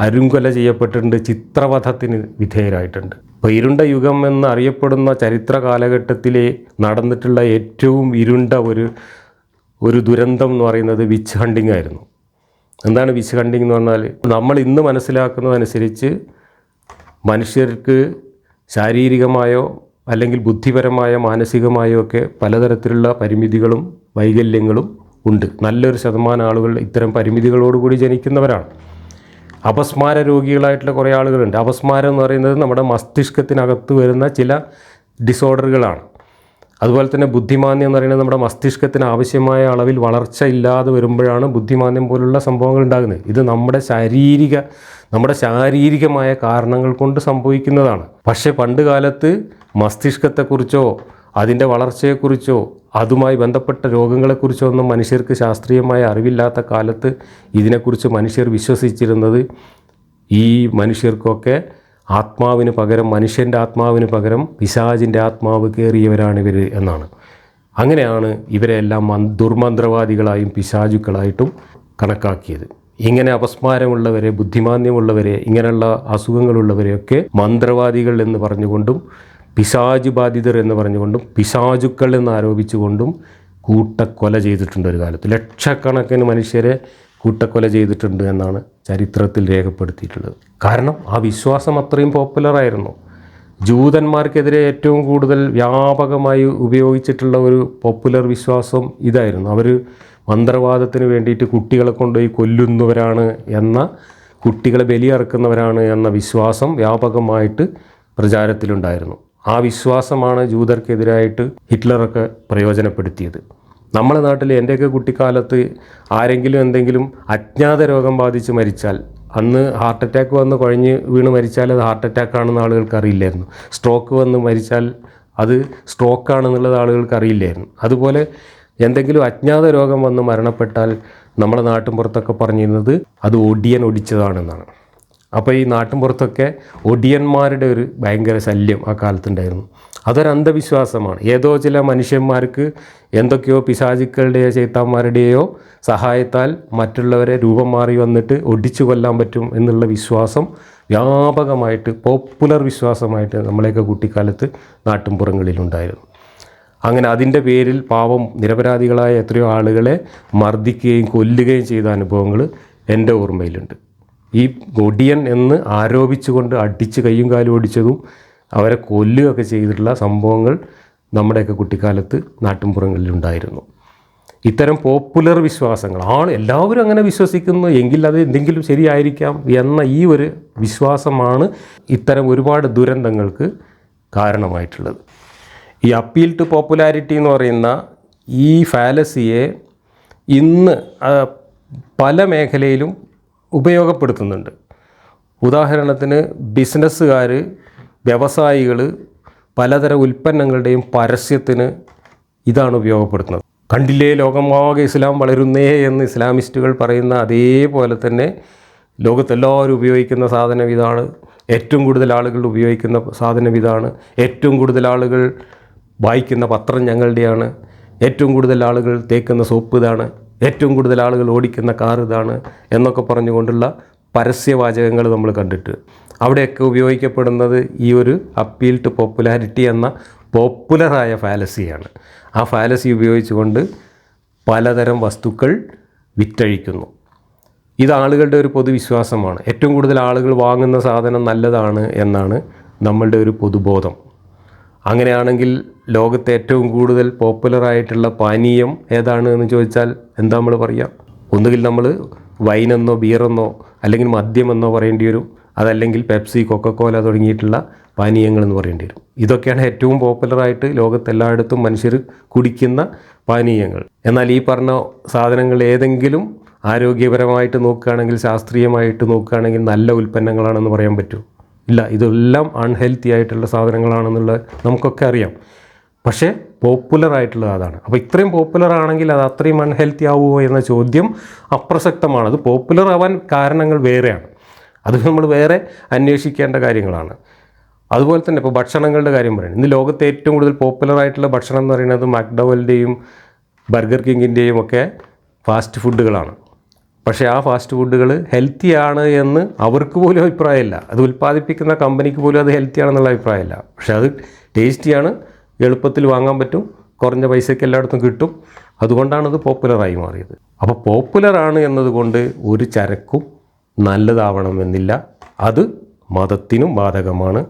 അരുങ്കൊല ചെയ്യപ്പെട്ടിട്ടുണ്ട് ചിത്രവധത്തിന് വിധേയരായിട്ടുണ്ട്. ഇപ്പോൾ ഇരുണ്ട യുഗം എന്ന് അറിയപ്പെടുന്ന ചരിത്ര കാലഘട്ടത്തിലെ നടന്നിട്ടുള്ള ഏറ്റവും ഇരുണ്ട ഒരു ഒരു ദുരന്തം എന്ന് പറയുന്നത് വിച്ച് ഹണ്ടിങ് ആയിരുന്നു എന്താണ് വിശ് ഹണ്ടിങ് എന്ന് പറഞ്ഞാൽ നമ്മൾ ഇന്ന് മനസ്സിലാക്കുന്നതനുസരിച്ച് മനുഷ്യർക്ക് ശാരീരികമായോ അല്ലെങ്കിൽ ബുദ്ധിപരമായ മാനസികമായോ ഒക്കെ പലതരത്തിലുള്ള പരിമിതികളും വൈകല്യങ്ങളും ഉണ്ട്. നല്ലൊരു ശതമാനം ആളുകൾ ഇത്തരം പരിമിതികളോടുകൂടി ജനിക്കുന്നവരാണ്. അപസ്മാര രോഗികളായിട്ടുള്ള കുറേ ആളുകളുണ്ട്. അപസ്മാരം എന്ന് പറയുന്നത് നമ്മുടെ മസ്തിഷ്കത്തിനകത്ത് വരുന്ന ചില ഡിസോർഡറുകളാണ് അതുപോലെ തന്നെ ബുദ്ധിമാന്യം എന്ന് പറയുന്നത് നമ്മുടെ മസ്തിഷ്കത്തിന് ആവശ്യമായ അളവിൽ വളർച്ച ഇല്ലാതെ വരുമ്പോഴാണ് ബുദ്ധിമാന്യം പോലുള്ള സംഭവങ്ങൾ ഉണ്ടാകുന്നത്. ഇത് നമ്മുടെ ശാരീരിക നമ്മുടെ ശാരീരികമായ കാരണങ്ങൾ കൊണ്ട് സംഭവിക്കുന്നതാണ്. പക്ഷേ പണ്ട് കാലത്ത് മസ്തിഷ്കത്തെക്കുറിച്ചോ അതിന്റെ വളർച്ചയെക്കുറിച്ചോ അതുമായി ബന്ധപ്പെട്ട രോഗങ്ങളെക്കുറിച്ചോ ഒന്നും മനുഷ്യർക്ക് ശാസ്ത്രീയമായ അറിവില്ലാത്ത കാലത്ത് ഇതിനെക്കുറിച്ച് മനുഷ്യർ വിശ്വസിച്ചിരുന്നത് ഈ മനുഷ്യർക്കൊക്കെ ആത്മാവിന് പകരം മനുഷ്യന്റെ ആത്മാവിന് പകരം പിശാചിന്റെ ആത്മാവ് കയറിയവരാണ് ഇവർ എന്നാണ്. അങ്ങനെയാണ് ഇവരെല്ലാം മന് ദുർമന്ത്രവാദികളായും പിശാചുക്കളായിട്ടും കണക്കാക്കിയത്. ഇങ്ങനെ അപസ്മാരമുള്ളവരെ ബുദ്ധിമാന്യമുള്ളവരെ ഇങ്ങനെയുള്ള അസുഖങ്ങളുള്ളവരെയൊക്കെ മന്ത്രവാദികൾ എന്ന് പറഞ്ഞുകൊണ്ടും പിശാജ് ബാധിതർ എന്ന് പറഞ്ഞുകൊണ്ടും പിശാചുക്കൾ എന്ന് ആരോപിച്ചുകൊണ്ടും കൂട്ടക്കൊല ചെയ്തിട്ടുണ്ട് ഒരു കാലത്ത്. ലക്ഷക്കണക്കിന് മനുഷ്യരെ കൂട്ടക്കൊല ചെയ്തിട്ടുണ്ട് എന്നാണ് ചരിത്രത്തിൽ രേഖപ്പെടുത്തിയിട്ടുള്ളത്. കാരണം ആ വിശ്വാസം അത്രയും പോപ്പുലറായിരുന്നു ജൂതന്മാർക്കെതിരെ ഏറ്റവും കൂടുതൽ വ്യാപകമായി ഉപയോഗിച്ചിട്ടുള്ള ഒരു പോപ്പുലർ വിശ്വാസം ഇതായിരുന്നു. അവർ മന്ത്രവാദത്തിന് വേണ്ടിയിട്ട് കുട്ടികളെ കൊണ്ടുപോയി കൊല്ലുന്നവരാണ് എന്ന കുട്ടികളെ ബലിയറക്കുന്നവരാണ് എന്ന വിശ്വാസം വ്യാപകമായിട്ട് പ്രചാരത്തിലുണ്ടായിരുന്നു. ആ വിശ്വാസമാണ് ജൂതർക്കെതിരായിട്ട് ഹിറ്റ്ലറൊക്കെ പ്രയോജനപ്പെടുത്തിയത്. നമ്മുടെ നാട്ടിൽ എന്റെയൊക്കെ കുട്ടിക്കാലത്ത് ആരെങ്കിലും എന്തെങ്കിലും അജ്ഞാത രോഗം ബാധിച്ച് മരിച്ചാൽ അന്ന് ഹാർട്ട് അറ്റാക്ക് വന്ന് കുഴഞ്ഞ് വീണ് മരിച്ചാൽ അത് ഹാർട്ട് അറ്റാക്ക് ആണെന്ന് ആളുകൾക്ക് അറിയില്ലായിരുന്നു. സ്ട്രോക്ക് വന്ന് മരിച്ചാൽ അത് സ്ട്രോക്ക് ആണെന്നുള്ളത് ആളുകൾക്ക് അറിയില്ലായിരുന്നു. അതുപോലെ എന്തെങ്കിലും അജ്ഞാത രോഗം വന്ന് മരണപ്പെട്ടാൽ നമ്മുടെ നാട്ടിൻ പുറത്തൊക്കെ പറഞ്ഞിരുന്നത് അത് ഒടിയൻ ഒടിച്ചതാണെന്നാണ്. അപ്പോൾ ഈ നാട്ടിൻ പുറത്തൊക്കെ ഒടിയന്മാരുടെ ഒരു ഭയങ്കര ശല്യം ആ കാലത്തുണ്ടായിരുന്നു. അതൊരു അന്ധവിശ്വാസമാണ്. ഏതോ ചില മനുഷ്യന്മാർക്ക് എന്തൊക്കെയോ പിശാചുക്കളുടെയോ ചൈത്താന്മാരുടെയോ സഹായത്താൽ മറ്റുള്ളവരെ രൂപം മാറി വന്നിട്ട് ഒടിച്ചു കൊല്ലാൻ പറ്റും എന്നുള്ള വിശ്വാസം വ്യാപകമായിട്ട് പോപ്പുലർ വിശ്വാസമായിട്ട് നമ്മളെയൊക്കെ കുട്ടിക്കാലത്ത് നാട്ടിൻപുറങ്ങളിലുണ്ടായിരുന്നു. അങ്ങനെ അതിന്റെ പേരിൽ പാവം നിരപരാധികളായ എത്രയോ ആളുകളെ മർദ്ദിക്കുകയും കൊല്ലുകയും ചെയ്ത അനുഭവങ്ങൾ എന്റെ ഓർമ്മയിലുണ്ട്. ഈ ഒടിയൻ എന്ന് ആരോപിച്ചുകൊണ്ട് അടിച്ച് കയ്യും കാലും ഓടിച്ചതും അവരെ കൊല്ലുകയൊക്കെ ചെയ്തിട്ടുള്ള സംഭവങ്ങൾ നമ്മുടെയൊക്കെ കുട്ടിക്കാലത്ത് നാട്ടിൻപുറങ്ങളിലുണ്ടായിരുന്നു. ഇത്തരം പോപ്പുലർ വിശ്വാസങ്ങൾ ആണ് എല്ലാവരും അങ്ങനെ വിശ്വസിക്കുന്നു എങ്കിൽ അത് എന്തെങ്കിലും ശരിയായിരിക്കാം എന്ന ഈ ഒരു വിശ്വാസമാണ് ഇത്തരം ഒരുപാട് ദുരന്തങ്ങൾക്ക് കാരണമായിട്ടുള്ളത്. ഈ അപ്പീൽ ടു പോപ്പുലാരിറ്റി എന്ന് പറയുന്ന ഈ ഫാലസിയെ ഇന്ന് പല മേഖലയിലും ഉപയോഗപ്പെടുത്തുന്നുണ്ട്. ഉദാഹരണത്തിന് ബിസിനസ്സുകാർ വ്യവസായികൾ പലതരം ഉൽപ്പന്നങ്ങളുടെയും പരസ്യത്തിന് ഇതാണ് ഉപയോഗപ്പെടുത്തുന്നത്. കണ്ടില്ലേ ലോകമാകെ ഇസ്ലാം വളരുന്നേ എന്ന് ഇസ്ലാമിസ്റ്റുകൾ പറയുന്ന അതേപോലെ തന്നെ ലോകത്തെല്ലാവരും ഉപയോഗിക്കുന്ന സാധനം ഇതാണ്. ഏറ്റവും കൂടുതൽ ആളുകൾ ഉപയോഗിക്കുന്ന സാധനം ഇതാണ്. ഏറ്റവും കൂടുതൽ ആളുകൾ വായിക്കുന്ന പത്രം ഞങ്ങളുടെയാണ്. ഏറ്റവും കൂടുതൽ ആളുകൾ തേക്കുന്ന സോപ്പ് ഇതാണ്. ഏറ്റവും കൂടുതൽ ആളുകൾ ഓടിക്കുന്ന കാർ ഇതാണ് എന്നൊക്കെ പറഞ്ഞുകൊണ്ടുള്ള പരസ്യവാചകങ്ങൾ നമ്മൾ കണ്ടിട്ട്. അവിടെയൊക്കെ ഉപയോഗിക്കപ്പെടുന്നത് ഈ ഒരു അപ്പീൽ ടു പോപ്പുലാരിറ്റി എന്ന പോപ്പുലറായ ഫാലസിയാണ് ആ ഫാലസി ഉപയോഗിച്ചുകൊണ്ട് പലതരം വസ്തുക്കൾ വിറ്റഴിക്കുന്നു. ഇത് ആളുകളുടെ ഒരു പൊതുവിശ്വാസമാണ്. ഏറ്റവും കൂടുതൽ ആളുകൾ വാങ്ങുന്ന സാധനം നല്ലതാണ് എന്നാണ് നമ്മളുടെ ഒരു പൊതുബോധം. അങ്ങനെയാണെങ്കിൽ ലോകത്തെ ഏറ്റവും കൂടുതൽ പോപ്പുലറായിട്ടുള്ള പാനീയം ഏതാണ് എന്ന് ചോദിച്ചാൽ എന്താ നമ്മൾ പറയുക ഒന്നുകിൽ നമ്മൾ വൈനെന്നോ ബിയറെന്നോ അല്ലെങ്കിൽ മദ്യമെന്നോ പറയേണ്ടി വരും. അതല്ലെങ്കിൽ പെപ്സി കൊക്കക്കോല തുടങ്ങിയിട്ടുള്ള പാനീയങ്ങൾ എന്ന് പറയേണ്ടി വരും. ഇതൊക്കെയാണ് ഏറ്റവും പോപ്പുലറായിട്ട് ലോകത്തെല്ലായിടത്തും മനുഷ്യർ കുടിക്കുന്ന പാനീയങ്ങൾ. എന്നാൽ ഈ പറഞ്ഞ സാധനങ്ങൾ ഏതെങ്കിലും ആരോഗ്യപരമായിട്ട് നോക്കുകയാണെങ്കിൽ ശാസ്ത്രീയമായിട്ട് നോക്കുകയാണെങ്കിൽ നല്ല ഉൽപ്പന്നങ്ങളാണെന്ന് പറയാൻ പറ്റുമോ ഇല്ല ഇതെല്ലാം അൺഹെൽത്തി ആയിട്ടുള്ള സാധനങ്ങളാണെന്നുള്ളത് നമുക്കൊക്കെ അറിയാം. പക്ഷേ പോപ്പുലർ ആയിട്ടുള്ളത് അതാണ്. അപ്പോൾ ഇത്രയും പോപ്പുലർ ആണെങ്കിൽ അത് അത്രയും അൺഹെൽത്തി ആവുമോ എന്ന ചോദ്യം അപ്രസക്തമാണ്. അത് പോപ്പുലർ ആവാൻ കാരണങ്ങൾ വേറെയാണ്. അത് നമ്മൾ വേറെ അന്വേഷിക്കേണ്ട കാര്യങ്ങളാണ്. അതുപോലെ തന്നെ ഇപ്പോൾ ഭക്ഷണങ്ങളുടെ കാര്യം പറയുന്നത്. ഇന്ന് ലോകത്തെ ഏറ്റവും കൂടുതൽ പോപ്പുലർ ആയിട്ടുള്ള ഭക്ഷണം എന്ന് പറയുന്നത് മക്ഡവലിന്റെയും ബർഗർ കിങ്ങിന്റെയും ഒക്കെ ഫാസ്റ്റ് ഫുഡുകളാണ്. പക്ഷേ ആ ഫാസ്റ്റ് ഫുഡുകൾ ഹെൽത്തി ആണ് എന്ന് അവർക്ക് പോലും അഭിപ്രായമില്ല. അത് ഉൽപ്പാദിപ്പിക്കുന്ന കമ്പനിക്ക് പോലും അത് ഹെൽത്തി ആണെന്നുള്ള അഭിപ്രായമില്ല. പക്ഷേ അത് ടേസ്റ്റിയാണ് എളുപ്പത്തിൽ വാങ്ങാൻ പറ്റും. കുറഞ്ഞ പൈസയ്ക്ക് എല്ലായിടത്തും കിട്ടും. അതുകൊണ്ടാണത് അത് പോപ്പുലറായി മാറിയത്. അപ്പോൾ പോപ്പുലറാണ് എന്നതുകൊണ്ട് ഒരു ചരക്കും നല്ലതാവണമെന്നില്ല. അത് മതത്തിനും ബാധകമാണ്.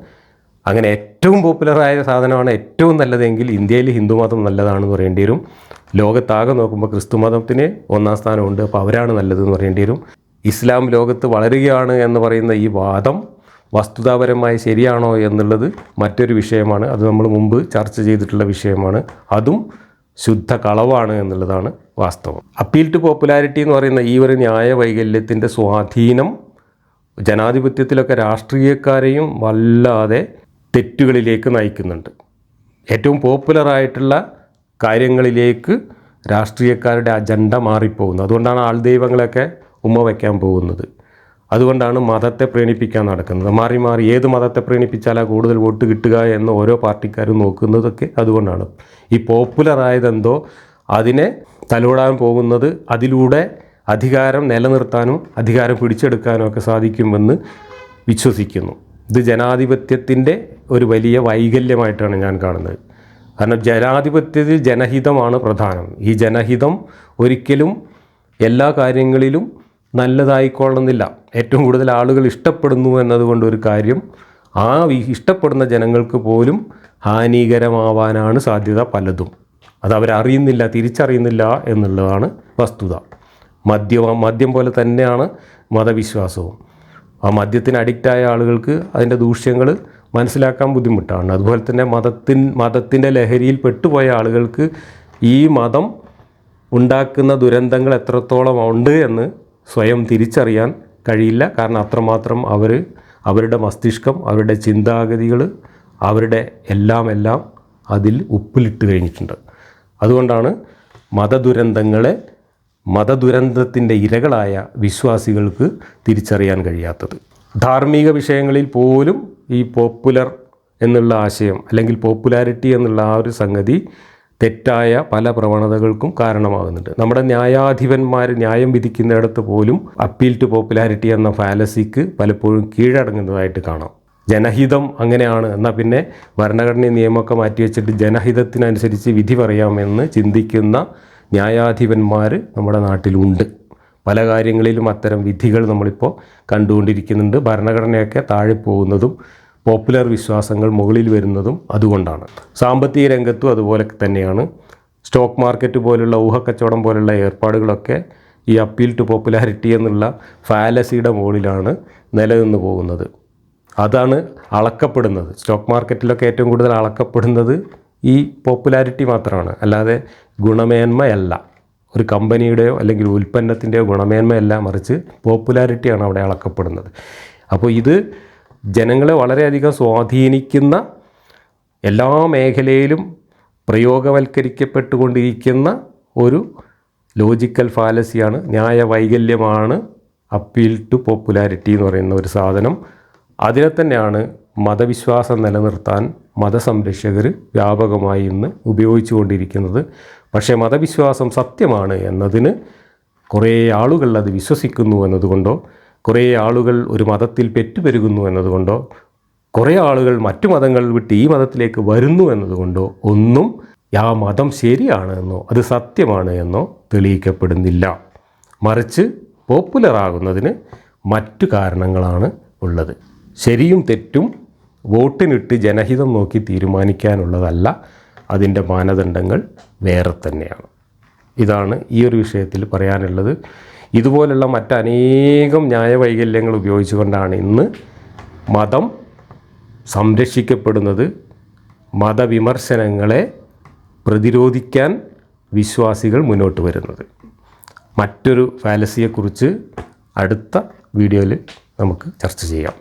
അങ്ങനെ ഏറ്റവും പോപ്പുലറായ സാധനമാണ് ഏറ്റവും നല്ലതെങ്കിൽ ഇന്ത്യയിൽ ഹിന്ദുമതം നല്ലതാണെന്ന് പറയേണ്ടി വരും. ലോകത്താകെ നോക്കുമ്പോൾ ക്രിസ്തു മതത്തിന് ഒന്നാം സ്ഥാനമുണ്ട്. അപ്പോൾ അവരാണ് നല്ലതെന്ന് പറയേണ്ടി വരും. ഇസ്ലാം ലോകത്ത് വളരുകയാണ് എന്ന് പറയുന്ന ഈ വാദം വസ്തുതാപരമായി ശരിയാണോ എന്നുള്ളത് മറ്റൊരു വിഷയമാണ്. അത് നമ്മൾ മുമ്പ് ചർച്ച ചെയ്തിട്ടുള്ള വിഷയമാണ്. അതും ശുദ്ധ കളവാണ് എന്നുള്ളതാണ് വാസ്തവം. അപ്പീൽ ടു പോപ്പുലാരിറ്റി എന്ന് പറയുന്ന ഈ ഒരു ന്യായ വൈകല്യത്തിന്റെ സ്വാധീനം ജനാധിപത്യത്തിലൊക്കെ രാഷ്ട്രീയക്കാരെയും വല്ലാതെ തെറ്റുകളിലേക്ക് നയിക്കുന്നുണ്ട്. ഏറ്റവും പോപ്പുലറായിട്ടുള്ള കാര്യങ്ങളിലേക്ക് രാഷ്ട്രീയക്കാരുടെ അജണ്ട മാറിപ്പോകുന്നത് അതുകൊണ്ടാണ് ആൾ ആൾദൈവങ്ങളൊക്കെ ഉമ്മ വയ്ക്കാൻ പോകുന്നത്. അതുകൊണ്ടാണ് മതത്തെ പ്രീണിപ്പിക്കാൻ നടക്കുന്നത്. മാറി മാറി ഏത് മതത്തെ പ്രീണിപ്പിച്ചാലാണ് കൂടുതൽ വോട്ട് കിട്ടുക എന്ന് ഓരോ പാർട്ടിക്കാരും നോക്കുന്നതൊക്കെ അതുകൊണ്ടാണ്. ഈ പോപ്പുലർ ആയതെന്തോ അതിനെ തലോടാൻ പോകുന്നത് അതിലൂടെ അധികാരം നിലനിർത്താനും അധികാരം പിടിച്ചെടുക്കാനും ഒക്കെ സാധിക്കുമെന്ന് വിശ്വസിക്കുന്നു. ഇത് ജനാധിപത്യത്തിന്റെ ഒരു വലിയ വൈകല്യമായിട്ടാണ് ഞാൻ കാണുന്നത്. കാരണം ജനാധിപത്യത്തിൽ ജനഹിതമാണ് പ്രധാനം. ഈ ജനഹിതം ഒരിക്കലും എല്ലാ കാര്യങ്ങളിലും നല്ലതായിക്കൊള്ളുന്നില്ല ഏറ്റവും കൂടുതൽ ആളുകൾ ഇഷ്ടപ്പെടുന്നു എന്നതുകൊണ്ട് ഒരു കാര്യം ആ ഇഷ്ടപ്പെടുന്ന ജനങ്ങൾക്ക് പോലും ഹാനികരമാവാനാണ് സാധ്യത പലതും. അത് അവരറിയുന്നില്ല തിരിച്ചറിയുന്നില്ല എന്നുള്ളതാണ് വസ്തുത. മദ്യം മദ്യം പോലെ തന്നെയാണ് മതവിശ്വാസവും. ആ മദ്യത്തിന് അഡിക്റ്റായ ആളുകൾക്ക് അതിന്റെ ദൂഷ്യങ്ങൾ മനസ്സിലാക്കാൻ ബുദ്ധിമുട്ടാണ്. അതുപോലെ തന്നെ മതത്തിൻ മതത്തിന്റെ ലഹരിയിൽ പെട്ടുപോയ ആളുകൾക്ക് ഈ മതം ഉണ്ടാക്കുന്ന ദുരന്തങ്ങൾ എത്രത്തോളം ഉണ്ട് എന്ന് സ്വയം തിരിച്ചറിയാൻ കഴിയില്ല. കാരണം അത്രമാത്രം അവർ അവരുടെ മസ്തിഷ്കം അവരുടെ ചിന്താഗതികൾ അവരുടെ എല്ലാം എല്ലാം അതിൽ ഉപ്പിലിട്ട് കഴിഞ്ഞിട്ടുണ്ട്. അതുകൊണ്ടാണ് മതദുരന്തങ്ങളെ മതദുരന്തത്തിന്റെ ഇരകളായ വിശ്വാസികൾക്ക് തിരിച്ചറിയാൻ കഴിയാത്തത്. ധാർമ്മിക വിഷയങ്ങളിൽ പോലും ഈ പോപ്പുലർ എന്നുള്ള ആശയം അല്ലെങ്കിൽ പോപ്പുലാരിറ്റി എന്നുള്ള ആ ഒരു സംഗതി തെറ്റായ പല പ്രവണതകൾക്കും കാരണമാകുന്നുണ്ട്. നമ്മുടെ ന്യായാധിപന്മാർ ന്യായം വിധിക്കുന്നിടത്ത് പോലും അപ്പീൽ ടു പോപ്പുലാരിറ്റി എന്ന ഫാലസിക്ക് പലപ്പോഴും കീഴടങ്ങുന്നതായിട്ട് കാണാം. ജനഹിതം അങ്ങനെയാണ്. എന്നാൽ പിന്നെ ഭരണഘടന നിയമമൊക്കെ മാറ്റിവെച്ചിട്ട് ജനഹിതത്തിനനുസരിച്ച് വിധി പറയാമെന്ന് ചിന്തിക്കുന്ന ന്യായാധിപന്മാർ നമ്മുടെ നാട്ടിലുണ്ട്. പല കാര്യങ്ങളിലും അത്തരം വിധികൾ നമ്മളിപ്പോൾ കണ്ടുകൊണ്ടിരിക്കുന്നുണ്ട്. ഭരണഘടനയൊക്കെ താഴെ പോകുന്നതും പോപ്പുലർ വിശ്വാസങ്ങൾ മുകളിൽ വരുന്നതും അതുകൊണ്ടാണ്. സാമ്പത്തിക രംഗത്തും അതുപോലെ തന്നെയാണ്. സ്റ്റോക്ക് മാർക്കറ്റ് പോലുള്ള ഊഹക്കച്ചവടം പോലുള്ള ഏർപ്പാടുകളൊക്കെ ഈ അപ്പീൽ ടു പോപ്പുലാരിറ്റി എന്നുള്ള ഫാലസിയുടെ മുകളിലാണ് നിലനിന്ന് പോകുന്നത്. അതാണ് അളക്കപ്പെടുന്നത്. സ്റ്റോക്ക് മാർക്കറ്റിലൊക്കെ ഏറ്റവും കൂടുതൽ അളക്കപ്പെടുന്നത് ഈ പോപ്പുലാരിറ്റി മാത്രമാണ്. അല്ലാതെ ഗുണമേന്മയല്ല. ഒരു കമ്പനിയുടെയോ അല്ലെങ്കിൽ ഉൽപ്പന്നത്തിന്റെയോ ഗുണമേന്മയല്ല മറിച്ച് പോപ്പുലാരിറ്റിയാണ് അവിടെ അളക്കപ്പെടുന്നത്. അപ്പോൾ ഇത് ജനങ്ങളെ വളരെയധികം സ്വാധീനിക്കുന്ന എല്ലാ മേഖലയിലും പ്രയോഗവൽക്കരിക്കപ്പെട്ടുകൊണ്ടിരിക്കുന്ന ഒരു ലോജിക്കൽ ഫാലസിയാണ് ന്യായ വൈകല്യമാണ് അപ്പീൽ ടു പോപ്പുലാരിറ്റി എന്ന് പറയുന്ന ഒരു സാധനം. അതിനെ തന്നെയാണ് മതവിശ്വാസം നിലനിർത്താൻ മതസംരക്ഷകർ വ്യാപകമായി ഇന്ന് ഉപയോഗിച്ചു കൊണ്ടിരിക്കുന്നത് പക്ഷേ മതവിശ്വാസം സത്യമാണ് എന്നതിന് കുറേ ആളുകൾ അത് വിശ്വസിക്കുന്നു എന്നതുകൊണ്ടോ കുറേ ആളുകൾ ഒരു മതത്തിൽ പെറ്റുപെരുകുന്നു എന്നതുകൊണ്ടോ കുറേ ആളുകൾ മറ്റു മതങ്ങൾ വിട്ട് ഈ മതത്തിലേക്ക് വരുന്നു എന്നതുകൊണ്ടോ ഒന്നും ആ മതം ശരിയാണ് എന്നോ അത് സത്യമാണ് എന്നോ തെളിയിക്കപ്പെടുന്നില്ല. മറിച്ച് പോപ്പുലർ ആകുന്നതിന് മറ്റു കാരണങ്ങളാണ് ഉള്ളത്. ശരിയും തെറ്റും വോട്ടിനിട്ട് ജനഹിതം നോക്കി തീരുമാനിക്കാനുള്ളതല്ല അതിന്റെ മാനദണ്ഡങ്ങൾ വേറെ തന്നെയാണ്. ഇതാണ് ഈ ഒരു വിഷയത്തിൽ പറയാനുള്ളത്. ഇതുപോലുള്ള മറ്റനേകം ന്യായവൈകല്യങ്ങൾ ഉപയോഗിച്ചുകൊണ്ടാണ് ഇന്ന് മതം സംരക്ഷിക്കപ്പെടുന്നത്. മതവിമർശനങ്ങളെ പ്രതിരോധിക്കാൻ വിശ്വാസികൾ മുന്നോട്ട് വരുന്നത്. മറ്റൊരു ഫാലസിയെക്കുറിച്ച് അടുത്ത വീഡിയോയിൽ നമുക്ക് ചർച്ച ചെയ്യാം.